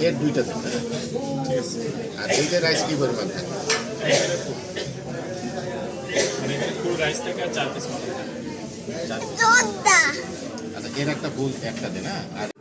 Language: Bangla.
এর দুইটা দিতে আর দুইটা রাইস কি পরিমাণ? থাকে মানে আচ্ছা এর একটা ভুল একটা দেয় হ্যাঁ? না আর